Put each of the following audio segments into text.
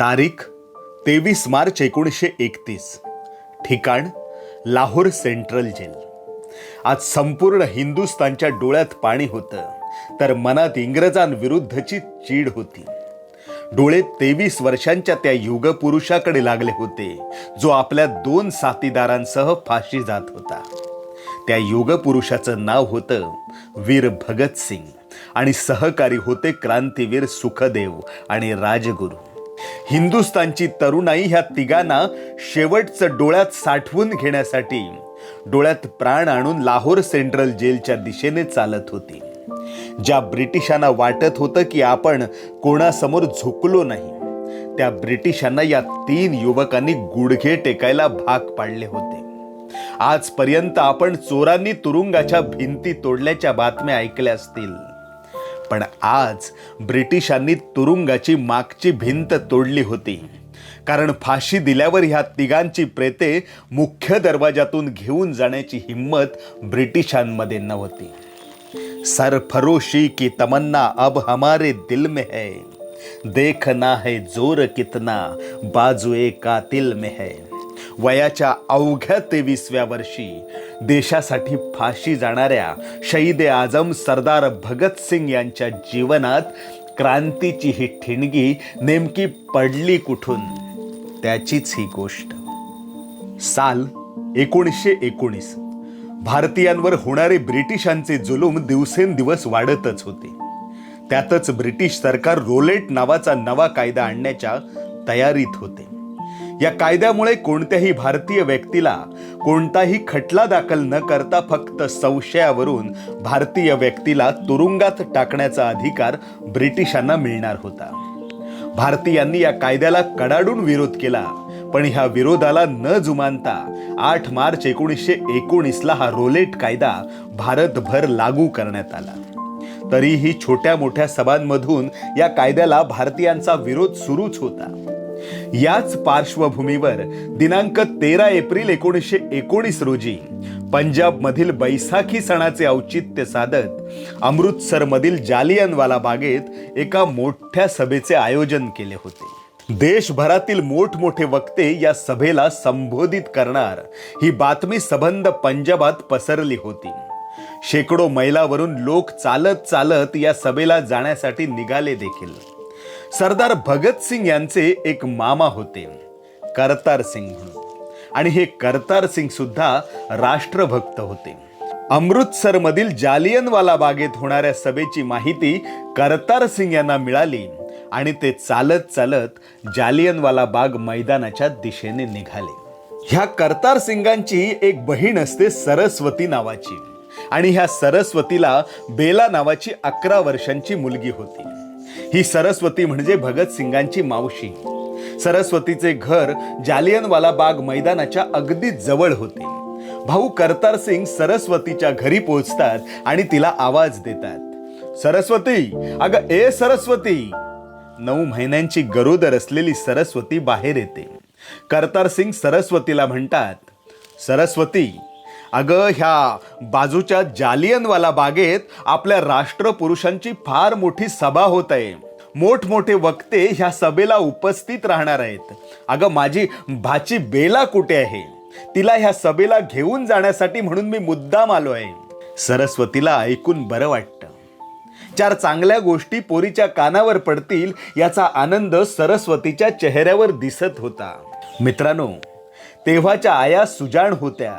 तारीख तेवीस मार्च एकोणीसशे एकतीस. ठिकाण लाहोर सेंट्रल जेल. आज संपूर्ण हिंदुस्थानच्या डोळ्यात पाणी होतं तर मनात इंग्रजांविरुद्धची चीड होती. डोळे तेवीस वर्षांच्या त्या युगपुरुषाकडे लागले होते जो आपल्या दोन साथीदारांसह फाशी जात होता. त्या युगपुरुषाचं नाव होतं वीर भगतसिंग आणि सहकारी होते क्रांतीवीर सुखदेव आणि राजगुरू. हिंदुस्तानची तरुणाई ह्या तिघांना शेवटचं डोळ्यात साठवून घेण्यासाठी डोळ्यात प्राण आणून लाहोर सेंट्रल जेलच्या दिशेने चालत होती. ज्या ब्रिटिशांना वाटत होतं की आपण कोणासमोर झुकलो नाही त्या ब्रिटिशांना या तीन युवकांनी गुडघे टेकायला भाग पाडले होते. आजपर्यंत आपण चोरांनी तुरुंगाच्या भिंती तोडल्याच्या बातम्या ऐकल्या असतील. पण आज ब्रिटिशांनी तुरुंगाची मागची भिंत तोडली होती. कारण फाशी दिल्यावर ह्या तिघांची प्रेते मुख्य दरवाजातून घेऊन जाण्याची हिंमत ब्रिटिशांमध्ये नव्हती. सरफरोशी की तमन्ना अब हमारे दिल में है. देखना है जोर कितना बाजुए कातिल में है. वयाच्या अवघ्या तेवीसव्या वर्षी देशासाठी फाशी जाणाऱ्या शहीद ए आजम सरदार भगतसिंग यांच्या जीवनात क्रांतीची ही ठिणगी नेमकी पडली कुठून? त्याचीच ही गोष्ट. साल एकोणीसशे एकोणीस. भारतीयांवर होणारे ब्रिटिशांचे जुलूम दिवसेंदिवस वाढतच होते. त्यातच ब्रिटिश सरकार रोलेट नावाचा नवा कायदा आणण्याच्या तयारीत होते. या कायद्यामुळे कोणत्याही भारतीय व्यक्तीला कोणताही खटला दाखल न करता फक्त संशयावरून भारतीय व्यक्तीला तुरुंगात टाकण्याचा अधिकार ब्रिटिशांना मिळणार होता. भारतीयांनी या कायद्याला कडाडून विरोध केला पण ह्या विरोधाला न जुमानता आठ मार्च एकोणीसशे एकोणीसला हा रोलेट कायदा भारतभर लागू करण्यात आला. तरीही छोट्या मोठ्या सभांमधून या कायद्याला भारतीयांचा विरोध सुरूच होता. याच पार्श्वभूमीवर दिनांक तेरा एप्रिल एकोणीसशे एकोणीस रोजी पंजाबमधील बैसाखी सणाचे औचित्य साधत अमृतसरमधील जालियनवाला बागेत एका मोठ्या सभेचे आयोजन केले होते. देशभरातील मोठमोठे वक्ते या सभेला संबोधित करणार ही बातमी सबंध पंजाबात पसरली होती. शेकडो मैलावरून लोक चालत चालत या सभेला जाण्यासाठी निघाले देखील. सरदार भगतसिंग यांचे एक मामा होते करतार सिंग म्हणून. आणि हे करतार सिंग सुद्धा राष्ट्रभक्त होते. अमृतसरमधील जालियनवाला बागेत होणाऱ्या सभेची माहिती करतार सिंग यांना मिळाली आणि ते चालत चालत जालियनवाला बाग मैदानाच्या दिशेने निघाले. ह्या करतार सिंगांची एक बहीण असते सरस्वती नावाची. आणि ह्या सरस्वतीला बेला नावाची अकरा वर्षांची मुलगी होती. ही सरस्वती म्हणजे भगतसिंगांची मावशी. सरस्वतीचे घर जालियनवाला बाग मैदानाच्या अगदी जवळ होते. भाऊ करतार सिंग सरस्वतीच्या घरी पोहोचतात आणि तिला आवाज देतात. सरस्वती अगं ए सरस्वती! नऊ महिन्यांची गरोदर असलेली सरस्वती बाहेर येते. करतार सिंग सरस्वतीला म्हणतात सरस्वती अगं ह्या बाजूच्या जालियनवाला बागेत आपल्या राष्ट्रपुरुषांची फार मोठी सभा होत आहे. मोठमोठे वक्ते ह्या सभेला उपस्थित राहणार आहेत. अगं माझी भाची बेला कुठे आहे? तिला ह्या सभेला घेऊन जाण्यासाठी म्हणून मी मुद्दाम आलो आहे. सरस्वतीला ऐकून बरं वाटतं. चार चांगल्या गोष्टी पोरीच्या कानावर पडतील याचा आनंद सरस्वतीच्या चेहऱ्यावर दिसत होता. मित्रांनो तेव्हाच्या आया सुजाण होत्या.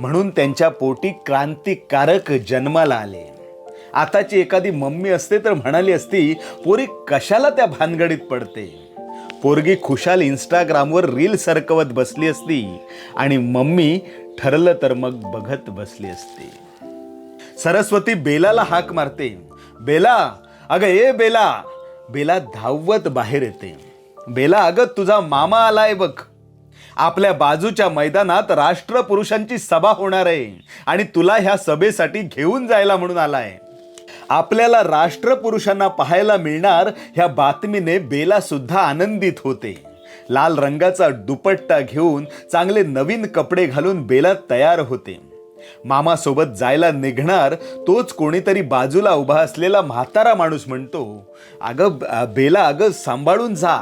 म्हणून त्यांच्या पोटी क्रांतिकारक जन्माला आले. आताची एखादी मम्मी असते तर म्हणाली असती पोरी कशाला त्या भानगडीत पडते? पोरगी खुशाल इंस्टाग्रामवर रील सरकवत बसली असती आणि मम्मी ठरलं तर मग बघत बसली असती. सरस्वती बेलाला हाक मारते. बेला अगं ए बेला. बेला धावत बाहेर येते. बेला अगं तुझा मामा आलाय बघ. आपल्या बाजूच्या मैदानात राष्ट्रपुरुषांची सभा होणार आहे. आणि तुला ह्या सभेसाठी घेऊन जायला म्हणून आलाय. आपल्याला राष्ट्रपुरुषांना पाहायला मिळणार ह्या बातमीने बेला सुद्धा आनंदित होते. लाल रंगाचा दुपट्टा घेऊन चांगले नवीन कपडे घालून बेला तयार होते. मामासोबत जायला निघणार तोच कोणीतरी बाजूला उभा असलेला म्हातारा माणूस म्हणतो. अगं बेला अगं सांभाळून जा.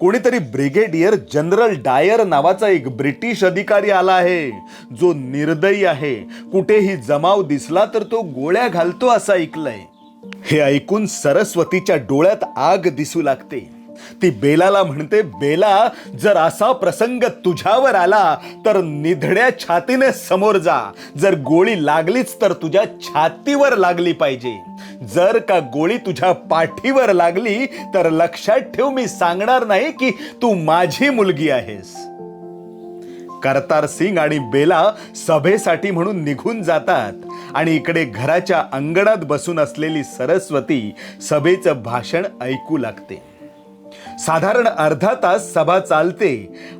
कोणीतरी ब्रिगेडियर जनरल डायर नावाचा एक ब्रिटिश अधिकारी आला आहे. जो निर्दयी आहे. कुठेही जमाव दिसला तर तो गोळ्या घालतो असं ऐकलंय. हे ऐकून सरस्वतीच्या डोळ्यात आग दिसू लागते. ती बेलाला म्हणते बेला जर असा प्रसंग तुझ्यावर आला तर निधड्या छातीने समोर जा. जर गोळी लागलीच तर तुझ्या छातीवर लागली पाहिजे. जर का गोळी तुझ्या पाठीवर लागली तर लक्षात ठेव मी सांगणार नाही की तू माझी मुलगी आहेस. करतार सिंग आणि बेला सभेसाठी म्हणून निघून जातात आणि इकडे घराच्या अंगणात बसून असलेली सरस्वती सभेचं भाषण ऐकू लागते. साधारण अर्धा तास सभा चालते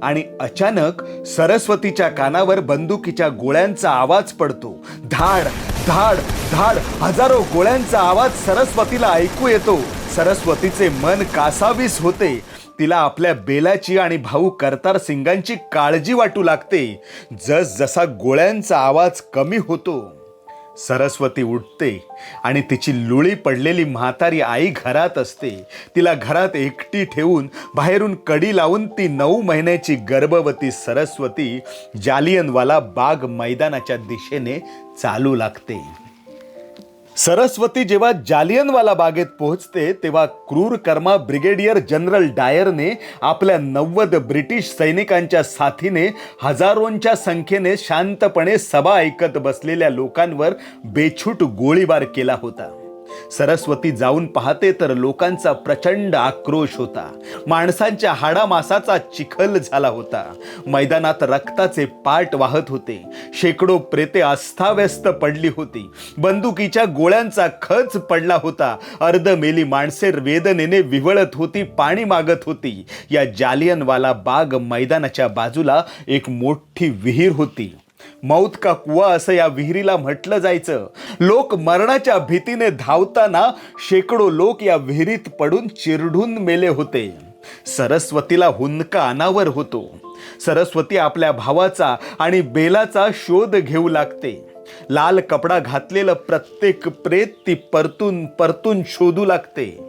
आणि अचानक सरस्वतीच्या कानावर बंदुकीच्या गोळ्यांचा आवाज पडतो. धाड धाड धाड हजारो गोळ्यांचा आवाज सरस्वतीला ऐकू येतो. सरस्वतीचे मन कासावीस होते. तिला आपल्या बेलाची आणि भाऊ करतार सिंगांची काळजी वाटू लागते. जस जसा गोळ्यांचा आवाज कमी होतो. सरस्वती उठते आणि तिची लुळी पडलेली म्हातारी आई घरात असते. तिला घरात एकटी ठेवून बाहेरून कडी लावून ती नऊ महिन्याची गर्भवती सरस्वती जालियनवाला बाग मैदानाच्या दिशेने चालू लागते. सरस्वती जेव्हा जालियनवाला बागेत पोहोचते तेव्हा क्रूर कर्मा ब्रिगेडियर जनरल डायरने आपल्या नव्वद ब्रिटिश सैनिकांच्या साथीने हजारोंच्या संख्येने शांतपणे सभा ऐकत बसलेल्या लोकांवर बेछूट गोळीबार केला होता. सरस्वती जाऊन पाहते तर लोकांचा प्रचंड आक्रोश होता. माणसांच्या हाडामासाचा चिखल झाला होता. मैदानात रक्ताचे पाट वाहत होते. शेकडो प्रेते अस्ताव्यस्त पडली होती. बंदुकीच्या गोळ्यांचा खच पडला होता. अर्धमेली माणसे वेदनेने विवळत होती पाणी मागत होती. या जालियनवाला बाग मैदानाच्या बाजूला एक मोठी विहीर होती. मौत का कुवा असं या विहिरीला म्हटलं जायचं. लोक मरणाच्या भीतीने धावताना शेकडो लोक या विहिरीत पडून चिरडून मेले होते. सरस्वतीला हुंदका अनावर होतो. सरस्वती आपल्या भावाचा आणि बेलाचा शोध घेऊ लागते. लाल कपडा घातलेलं प्रत्येक प्रेत ती परतून परतून शोधू लागते.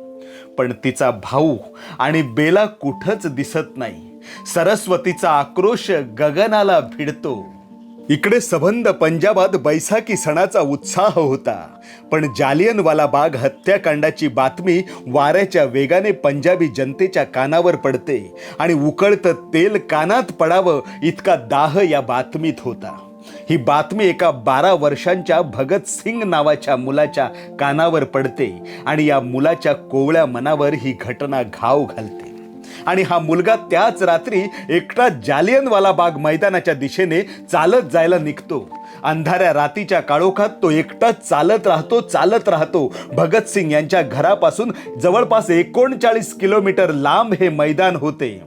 पण तिचा भाऊ आणि बेला कुठंच दिसत नाही. सरस्वतीचा आक्रोश गगनाला भिडतो. इकडे सबंध पंजाबात बैसाखी सणाचा उत्साह होता. पण जालियनवाला बाग हत्याकांडाची बातमी वाऱ्याच्या वेगाने पंजाबी जनतेच्या कानावर पडते आणि उकळतं तेल कानात पडावं इतका दाह या बातमीत होता. ही बातमी एका बारा वर्षांच्या भगत सिंग नावाच्या मुलाच्या कानावर पडते आणि या मुलाच्या कोवळ्या मनावर ही घटना घाव घालते. आणि हा मुलगा त्याच रात्री एकटा जालियनवाला बाग मैदानाच्या दिशेने चालत जायला निघतो. अंधाऱ्या रातीच्या काळोखात तो एकटाच चालत राहतो चालत राहतो. भगतसिंग यांच्या घरापासून जवळपास एकोणचाळीस किलोमीटर लांब हे मैदान होते.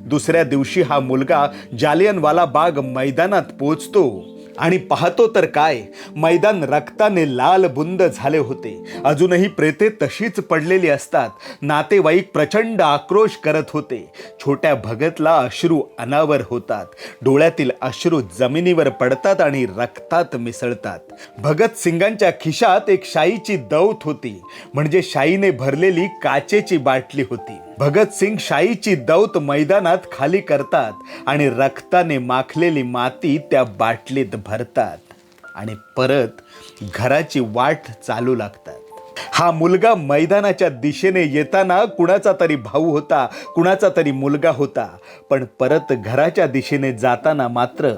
दुसऱ्या दिवशी हा मुलगा जालियनवाला बाग मैदानात पोचतो आणि पाहतो तर काय मैदान रक्ताने लाल बुंद झाले होते. अजूनही प्रेते तशीच पडलेली असतात. नातेवाईक प्रचंड आक्रोश करत होते. छोट्या भगतला अश्रू अनावर होतात. डोळ्यातील अश्रू जमिनीवर पडतात आणि रक्तात मिसळतात. भगत सिंगांच्या खिशात एक शाईची दौत होती. म्हणजे शाईने भरलेली काचेची बाटली होती. भगतसिंग शाईची दौत मैदानात खाली करतात आणि रक्ताने माखलेली माती त्या बाटलीत भरतात. आणि परत घराची वाट चालू लागतात. हा मुलगा मैदानाच्या दिशेने येताना कुणाचा तरी भाऊ होता कुणाचा तरी मुलगा होता. पण परत घराच्या दिशेने जाताना मात्र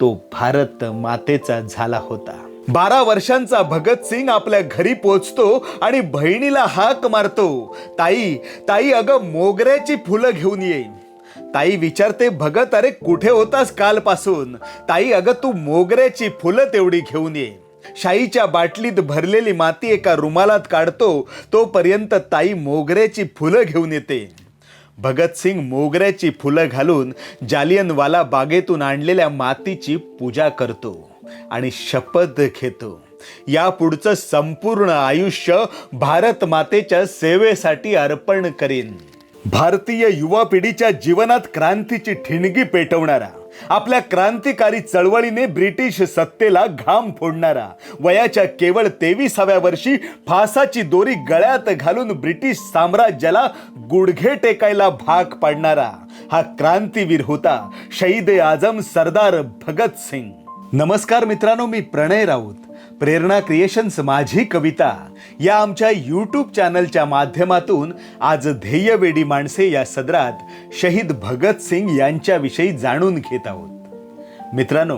तो भारत मातेचा झाला होता. बारा वर्षांचा भगत सिंग आपल्या घरी पोचतो आणि बहिणीला हाक मारतो. ताई ताई अगं मोगऱ्याची फुलं घेऊन येईन. ताई विचारते भगत अरे कुठे होतास कालपासून? ताई अगं तू मोगऱ्याची फुलं तेवढी घेऊन ये. शाईच्या बाटलीत भरलेली माती एका रुमालात काढतो. तोपर्यंत ताई मोगऱ्याची फुलं घेऊन येते. भगतसिंग मोगऱ्याची फुलं घालून जालियनवाला बागेतून आणलेल्या मातीची पूजा करतो. आणि शपथ घेतो. या पुढचं संपूर्ण आयुष्य भारत मातेच्या सेवेसाठी अर्पण करीन. भारतीय युवा पिढीच्या जीवनात क्रांतीची ठिणगी पेटवणारा आपल्या क्रांतिकारी चळवळीने ब्रिटिश सत्तेला घाम फोडणारा वयाच्या केवळ तेविसाव्या वर्षी फासाची दोरी गळ्यात घालून ब्रिटिश साम्राज्याला गुडघे टेकायला भाग पाडणारा हा क्रांतीवीर होता शहीद आजम आझम सरदार भगत सिंग नमस्कार मित्रांनो मी प्रणय राऊत. प्रेरणा क्रिएशन्स माझी कविता या आमच्या यूट्यूब चॅनलच्या माध्यमातून आज ध्येयवेडी माणसे या सदरात शहीद भगतसिंग यांच्याविषयी जाणून घेत आहोत. मित्रांनो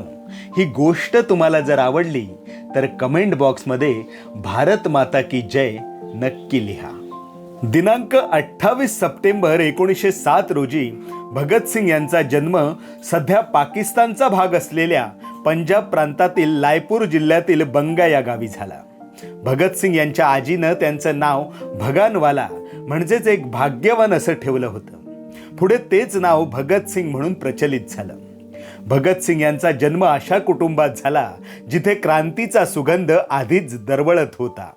ही गोष्ट तुम्हाला जर आवडली तर कमेंट बॉक्समध्ये भारत माता की जय नक्की लिहा. दिनांक अठ्ठावीस सप्टेंबर एकोणीसशे सात रोजी भगतसिंग यांचा जन्म सध्या पाकिस्तानचा भाग असलेल्या पंजाब प्रांतातील लायपूर जिल्ह्यातील बंगा या गावी झाला. भगतसिंग यांच्या आजीनं त्यांचं नाव भगानवाला म्हणजेच एक भाग्यवान असं ठेवलं होतं. पुढे तेच नाव भगतसिंग म्हणून प्रचलित झालं. भगतसिंग यांचा जन्म अशा कुटुंबात झाला जिथे क्रांतीचा सुगंध आधीच दरवळत होता.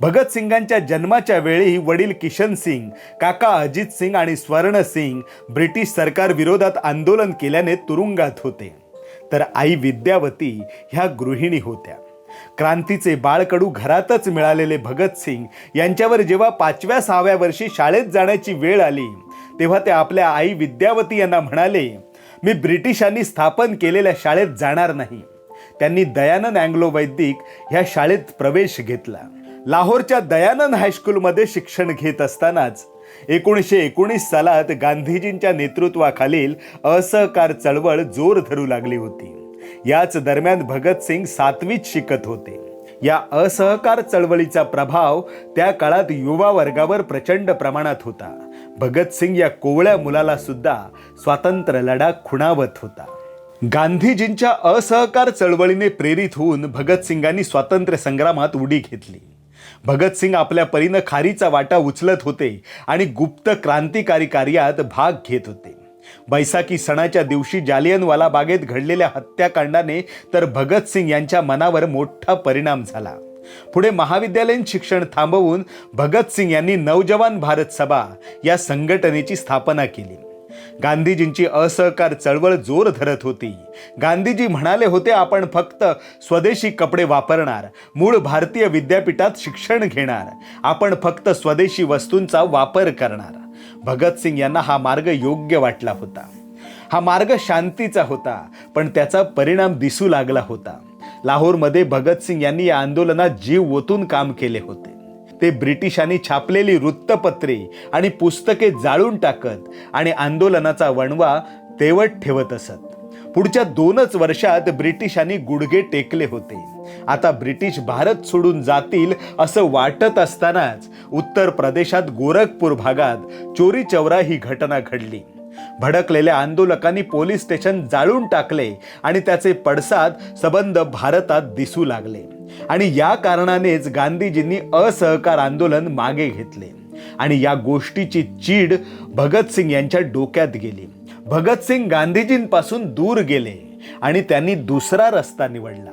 भगतसिंगांच्या जन्माच्या वेळी वडील किशन सिंग काका अजित सिंग आणि स्वर्ण सिंग ब्रिटिश सरकार विरोधात आंदोलन केल्याने तुरुंगात होते. तर आई विद्यावती ह्या गृहिणी होत्या. क्रांतीचे बाळकडू घरातच मिळालेले भगतसिंग यांच्यावर जेव्हा पाचव्या सहाव्या वर्षी शाळेत जाण्याची वेळ आली तेव्हा ते आपल्या आई विद्यावती यांना म्हणाले मी ब्रिटिशांनी स्थापन केलेल्या शाळेत जाणार नाही. त्यांनी दयानंद अँग्लो वैदिक ह्या शाळेत प्रवेश घेतला. लाहोरच्या दयानंद हायस्कूलमध्ये शिक्षण घेत असतानाच एकोणीसशे एकोणीस सालात गांधीजींच्या नेतृत्वाखालील असहकार चळवळ जोर धरू लागली होती. याच दरम्यान भगतसिंग सातवीत शिकत होते. या असहकार चळवळीचा प्रभाव त्या काळात युवा वर्गावर प्रचंड प्रमाणात होता. भगतसिंग या कोवळ्या मुलाला सुद्धा स्वातंत्र्य लढा खुणावत होता. गांधीजींच्या असहकार चळवळीने प्रेरित होऊन भगतसिंगांनी स्वातंत्र्य संग्रामात उडी घेतली. भगतसिंग आपल्या परीनं खारीचा वाटा उचलत होते आणि गुप्त क्रांतिकारी कार्यात भाग घेत होते. बैसाखी सणाच्या दिवशी जालियनवाला बागेत घडलेल्या हत्याकांडाने तर भगतसिंग यांच्या मनावर मोठा परिणाम झाला. पुढे महाविद्यालयीन शिक्षण थांबवून भगतसिंग यांनी नवजवान भारत सभा या संघटनेची स्थापना केली. गांधीजींची असहकार चळवळ जोर धरत होती. गांधीजी म्हणाले होते आपण फक्त स्वदेशी कपडे वापरणार मूळ भारतीय विद्यापीठात शिक्षण घेणार. आपण फक्त स्वदेशी वस्तूंचा वापर करणार. भगतसिंग यांना हा मार्ग योग्य वाटला होता. हा मार्ग शांतीचा होता पण त्याचा परिणाम दिसू लागला होता. लाहोरमध्ये भगतसिंग यांनी या आंदोलनात जीव ओतून काम केले होते. ते ब्रिटिशांनी छापलेली वृत्तपत्रे आणि पुस्तके जाळून टाकत आणि आंदोलनाचा वणवा तेवट ठेवत असत. पुढच्या दोनच वर्षात ब्रिटिशांनी गुडघे टेकले होते. आता ब्रिटिश भारत सोडून जातील असं वाटत असतानाच उत्तर प्रदेशात गोरखपूर भागात चोरी चौरा ही घटना घडली. भडकलेल्या आंदोलकांनी पोलीस स्टेशन जाळून टाकले आणि त्याचे पडसाद सबंध भारतात दिसू लागले. आणि या कारणानेच गांधीजींनी असहकार आंदोलन मागे घेतले. आणि या गोष्टीची चीड भगतसिंग यांच्या डोक्यात गेली. भगतसिंग गांधीजींपासून दूर गेले आणि त्यांनी दुसरा रस्ता निवडला.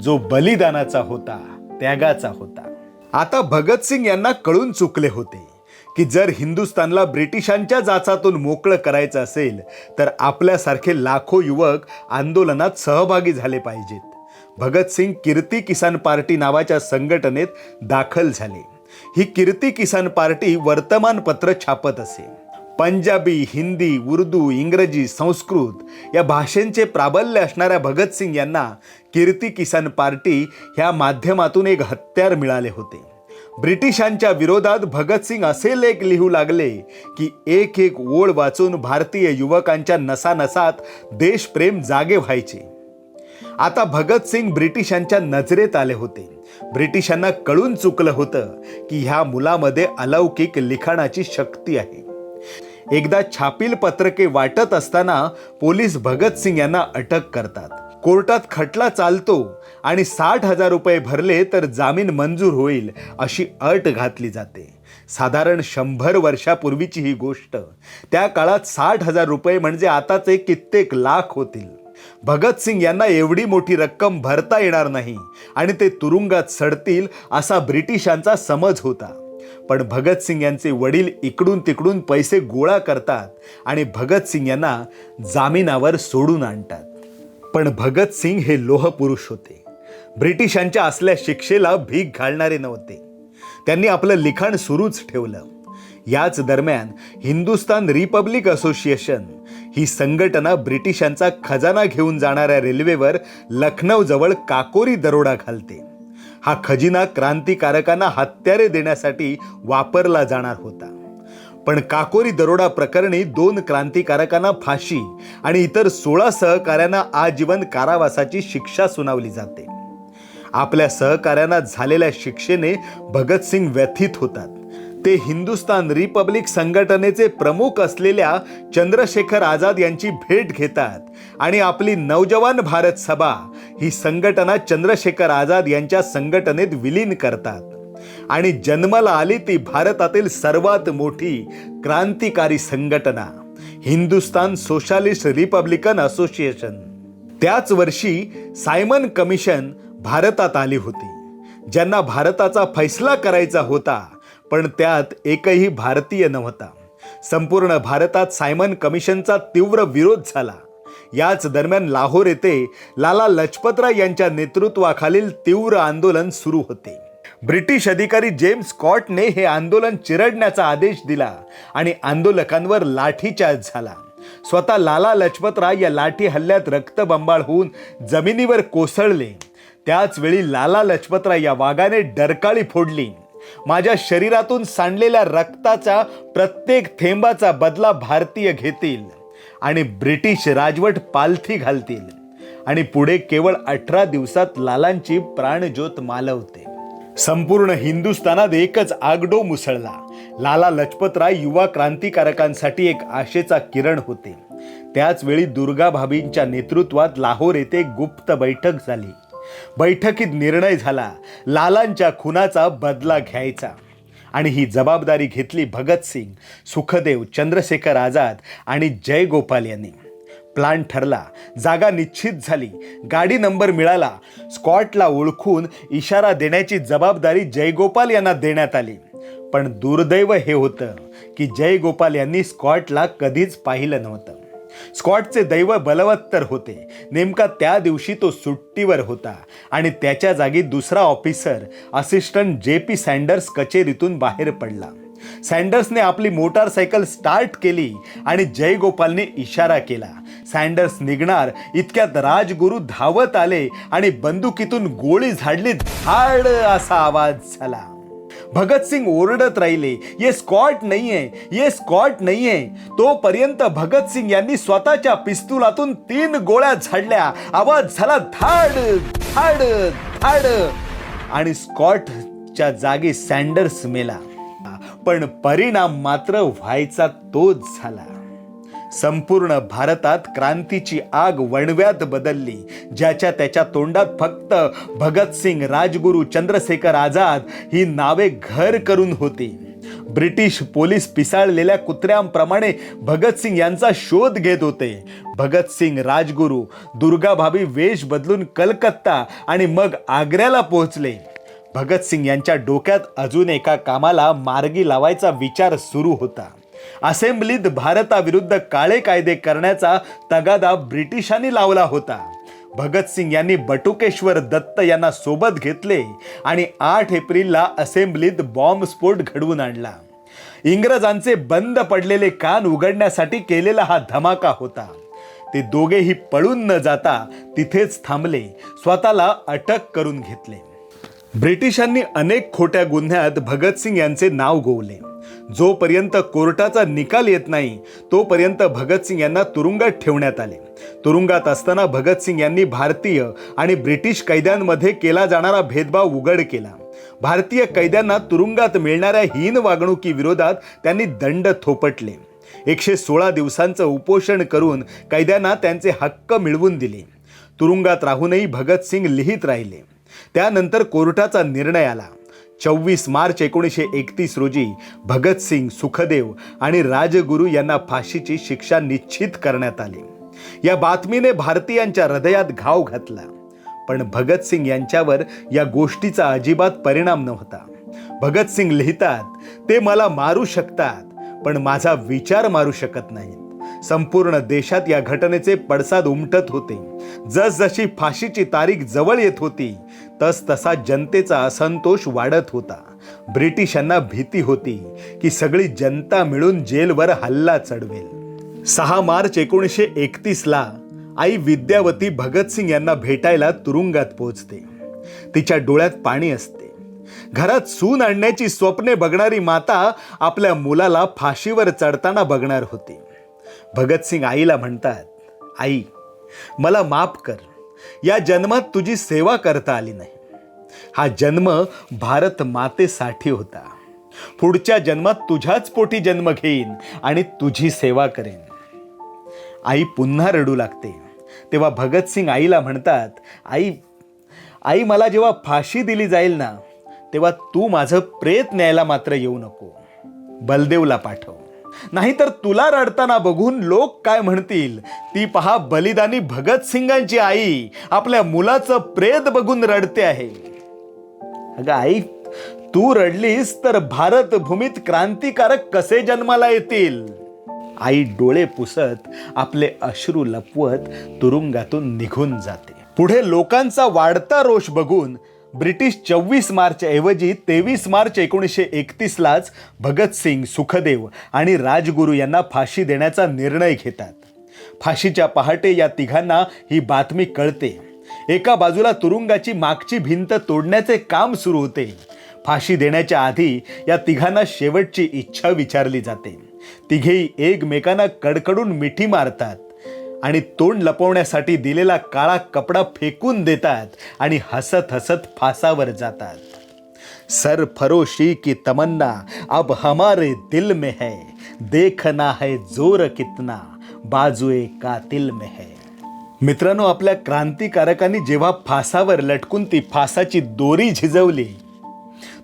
जो बलिदानाचा होता त्यागाचा होता. आता भगतसिंग यांना कळून चुकले होते की जर हिंदुस्थानला ब्रिटिशांच्या जाचातून मोकळं करायचं असेल तर आपल्यासारखे लाखो युवक आंदोलनात सहभागी झाले पाहिजेत. भगतसिंग कीर्ती किसान पार्टी नावाच्या संघटनेत दाखल झाले. ही कीर्ती किसान पार्टी वर्तमानपत्र छापत असे. पंजाबी हिंदी उर्दू इंग्रजी संस्कृत या भाषेंचे प्राबल्य असणाऱ्या भगतसिंग यांना कीर्ती किसान पार्टी ह्या माध्यमातून एक हत्यार मिळाले होते. ब्रिटिशांच्या विरोधात भगतसिंग असे लेख लिहू लागले की एक एक ओळ वाचून भारतीय युवकांच्या नसानसात देशप्रेम जागे व्हायचे. आता भगतसिंग ब्रिटिशांच्या नजरेत आले होते. ब्रिटिशांना कळून चुकलं होतं की ह्या मुलामध्ये अलौकिक लिखाणाची शक्ती आहे. एकदा छापील पत्रके वाटत असताना पोलीस भगतसिंग यांना अटक करतात. कोर्टात खटला चालतो आणि साठ हजार रुपये भरले तर जामीन मंजूर होईल अशी अट घातली जाते. साधारण शंभर वर्षापूर्वीची ही गोष्ट. त्या काळात साठ हजार रुपये म्हणजे आताचे कित्येक लाख होतील. भगतसिंग यांना एवढी मोठी रक्कम भरता येणार नाही आणि ते तुरुंगात सडतील असा ब्रिटिशांचा समज होता. पण भगतसिंग यांचे वडील इकडून तिकडून पैसे गोळा करतात आणि भगतसिंग यांना जामिनावर सोडून आणतात. पण भगतसिंग हे लोहपुरुष होते. ब्रिटिशांच्या असल्या शिक्षेला भीक घालणारे नव्हते. त्यांनी आपलं लिखाण सुरूच ठेवलं. याच दरम्यान हिंदुस्तान रिपब्लिक असोसिएशन ही संघटना ब्रिटिशांचा खजाना घेऊन जाणाऱ्या रेल्वेवर लखनौजवळ काकोरी दरोडा घालते. हा खजिना क्रांतिकारकांना हत्यारे देण्यासाठी वापरला जाणार होता. पण काकोरी दरोडा प्रकरणी दोन क्रांतिकारकांना फाशी आणि इतर सोळा सहकाऱ्यांना आजीवन कारावासाची शिक्षा सुनावली जाते. आपल्या सहकाऱ्यांना झालेल्या शिक्षेने भगतसिंग व्यथित होतात. ते हिंदुस्तान रिपब्लिक संघटनेचे प्रमुख असलेल्या चंद्रशेखर आझाद यांची भेट घेतात. आणि आपली नवजवान भारत सभा ही संघटना चंद्रशेखर आझाद यांच्या संघटनेत विलीन करतात. आणि जन्माला आली ती भारतातील सर्वात मोठी क्रांतिकारी संघटना हिंदुस्तान सोशालिस्ट रिपब्लिकन असोसिएशन. त्याच वर्षी सायमन कमिशन भारतात आली होती ज्यांना भारताचा फैसला करायचा होता पण त्यात एकही भारतीय नव्हता. संपूर्ण भारतात सायमन कमिशनचा तीव्र विरोध झाला. याच दरम्यान लाहोर येथे लाला लजपतराय यांच्या नेतृत्वाखालील तीव्र आंदोलन सुरू होते. ब्रिटिश अधिकारी जेम्स स्कॉटने हे आंदोलन चिरडण्याचा आदेश दिला आणि आंदोलकांवर लाठीचार्ज झाला. स्वतः लाला लजपतराय या लाठी हल्ल्यात रक्तबंबाळ होऊन जमिनीवर कोसळले. त्याच वेळी लाला लजपतराय या वाघाने डरकाळी फोडली. माझ्या शरीरातून सांडलेल्या रक्ताचा प्रत्येक थेंबाचा बदला भारतीय घेतील आणि ब्रिटिश राजवट पालथी घालतील आणि पुढे केवळ अठरा दिवसात लालांची प्राणज्योत मालवते. संपूर्ण हिंदुस्थानात एकच आगडो मुसळला. लाला लजपतराय युवा क्रांतिकारकांसाठी एक आशेचा किरण होते. त्याच वेळी दुर्गा भाभींच्या नेतृत्वात लाहोर येथे गुप्त बैठक झाली. बैठकीत निर्णय झाला लालांच्या खुनाचा बदला घ्यायचा. आणि ही जबाबदारी घेतली भगतसिंग सुखदेव चंद्रशेखर आझाद आणि जयगोपाल यांनी. प्लान ठरला जागा निश्चित झाली गाडी नंबर मिळाला स्कॉटला ओळखून इशारा देण्याची जबाबदारी जयगोपाल यांना देण्यात आली. पण दुर्दैव हे होतं की जयगोपाल यांनी स्कॉटला कधीच पाहिलं नव्हतं. स्कॉटचे दैव बलवत्तर होते. नेमका त्या दिवशी तो सुट्टीवर होता आणि त्याच्या जागी दुसरा officer assistant J P Saunders कचेरीतून बाहेर पडला. सँडर्सने आपली मोटारसायकल स्टार्ट केली आणि जयगोपालने इशारा केला. सँडर्स निघणार इतक्यात राजगुरू धावत आले आणि बंदुकीतून गोळी झाडली धाड असा आवाज झाला. भगतसिंग ओरडत राहिले ये स्कॉट नाहीये ये स्कॉट नाहीये. तोपर्यंत भगतसिंग यांनी स्वतःच्या पिस्तुलातून तीन गोळ्या झाडल्या. आवाज झाला धाड धाड धाड. आणि स्कॉटच्या जागी सँडर्स मेला. पण परिणाम मात्र व्हायचा तोच झाला. संपूर्ण भारतात क्रांतीची आग वणव्यात बदलली ज्याच्या त्याच्या तोंडात फक्त भगतसिंग राजगुरू चंद्रशेखर आझाद ही नावे घर करून होती. ब्रिटिश पोलीस पिसाळलेल्या कुत्र्यांप्रमाणे भगतसिंग यांचा शोध घेत होते. भगतसिंग राजगुरू दुर्गाभावी वेश बदलून कलकत्ता आणि मग आग्र्याला पोहोचले. भगतसिंग यांच्या डोक्यात अजून एका कामाला मार्गी लावायचा विचार सुरू होता. असेंब्लीत भारताविरुद्ध काळे कायदे करण्याचा तगादा ब्रिटिशांनी लावला होता. भगतसिंग यांनी बटुकेश्वर दत्त यांना सोबत घेतले आणि आठ एप्रिलला असेंब्लीत बॉम्बस्फोट घडवून आणला. इंग्रजांचे बंद पडलेले कान उघडण्यासाठी केलेला हा धमाका होता. ते दोघेही पळून न जाता तिथेच थांबले स्वतःला अटक करून घेतले. ब्रिटिशांनी अनेक खोट्या गुन्ह्यात भगतसिंग यांचे नाव गोवले. जोपर्यंत कोर्टाचा निकाल येत नाही तोपर्यंत भगतसिंग यांना तुरुंगात ठेवण्यात आले. तुरुंगात असताना भगतसिंग यांनी भारतीय आणि ब्रिटिश कैद्यांमध्ये केला जाणारा भेदभाव उघड केला. भारतीय कैद्यांना तुरुंगात मिळणाऱ्या हीन वागणुकीविरोधात त्यांनी दंड थोपटले. एकशे सोळा दिवसांचं उपोषण करून कैद्यांना त्यांचे हक्क मिळवून दिले. तुरुंगात राहूनही भगतसिंग लिहित राहिले. त्यानंतर कोर्टाचा निर्णय आला. चोवीस मार्च एकोणीसशे एकतीस रोजी भगतसिंग सुखदेव आणि राजगुरू यांना फाशीची शिक्षा निश्चित करण्यात आली. या बातमीने भारतीयांच्या हृदयात घाव घातला. पण भगतसिंग यांच्यावर या गोष्टीचा अजिबात परिणाम नव्हता. भगतसिंग लिहितात ते मला मारू शकतात पण माझा विचार मारू शकत नाहीत. संपूर्ण देशात या घटनेचे पडसाद उमटत होते. जसजशी फाशीची तारीख जवळ येत होती तस तसा जनतेचा असंतोष वाढत होता. ब्रिटिशांना भीती होती की सगळी जनता मिळून जेलवर हल्ला चढवेल. सहा मार्च एकोणीसशे एकतीसला आई विद्यावती भगतसिंग यांना भेटायला तुरुंगात पोहोचते. तिच्या डोळ्यात पाणी असते. घरात सून आणण्याची स्वप्ने बघणारी माता आपल्या मुलाला फाशीवर चढताना बघणार होती. भगतसिंग आईला म्हणतात आई मला माफ कर. या जन्मात तुझी सेवा करता आली नाही. हा जन्म भारत मातेसाठी होता. पुढच्या जन्मात तुझ्याच पोटी जन्म घेईन आणि तुझी सेवा करेन. आई पुन्हा रडू लागते. तेव्हा भगतसिंग आईला म्हणतात आई आई मला जेव्हा फाशी दिली जाईल ना तेव्हा तू माझं प्रेत न्यायला मात्र येऊ नको. बलदेवला पाठव. नाहीतर तुला रडताना बघून लोक काय म्हणतील? ती पहा बलिदानी भगतसिंगांची आई. आपल्या मुलाचं प्रेत बघून रडते आहे. अगं आई तू रडलीस तर भारत भूमीत क्रांतिकारक कसे जन्माला येतील? आई डोळे पुसत आपले अश्रू लपवत तुरुंगातून निघून जाते. पुढे लोकांचा वाढता रोष बघून ब्रिटिश चोवीस मार्च ऐवजी तेवीस मार्च एकोणीसशे एकतीसलाच भगतसिंग सुखदेव आणि राजगुरू यांना फाशी देण्याचा निर्णय घेतात. फाशीच्या पहाटे या तिघांना ही बातमी कळते. एका बाजूला तुरुंगाची मागची भिंत तोडण्याचे काम सुरू होते. फाशी देण्याच्या आधी या तिघांना शेवटची इच्छा विचारली जाते. तिघेही एकमेकांना कडकडून मिठी मारतात. आणि तोंड लपवण्यासाठी दिलेला काळा कपडा फेकून देतात आणि हसत हसत फासावर जातात. सर फरोशी की तमन्ना अब हमारे दिल में है. देखना है जोर कितना बाजुए कातिल में है. मित्रांनो आपल्या क्रांतिकारकांनी जेव्हा फासावर लटकून ती फासाची दोरी झिजवली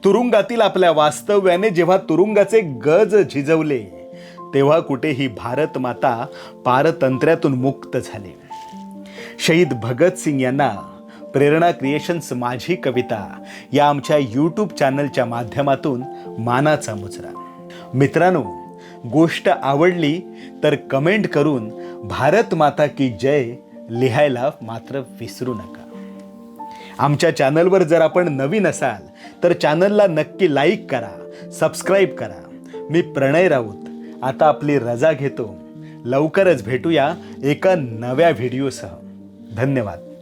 तुरुंगातील आपल्या वास्तव्याने जेव्हा तुरुंगाचे गज झिजवले तेव्हा कुठेही भारत माता पारतंत्र्यातून मुक्त झाले. शहीद भगतसिंग यांना प्रेरणा क्रिएशन्स माझी कविता या आमच्या यूट्यूब चॅनलच्या माध्यमातून मानाचा मुजरा. मित्रांनो गोष्ट आवडली तर कमेंट करून भारत माता की जय लिहायला मात्र विसरू नका. आमच्या चॅनलवर जर आपण नवीन असाल तर चॅनलला नक्की लाईक करा सबस्क्राईब करा. मी प्रणय राऊत. आता आपली रजा घेतो. लवकरच भेटूया एका नव्या व्हिडिओसह. धन्यवाद.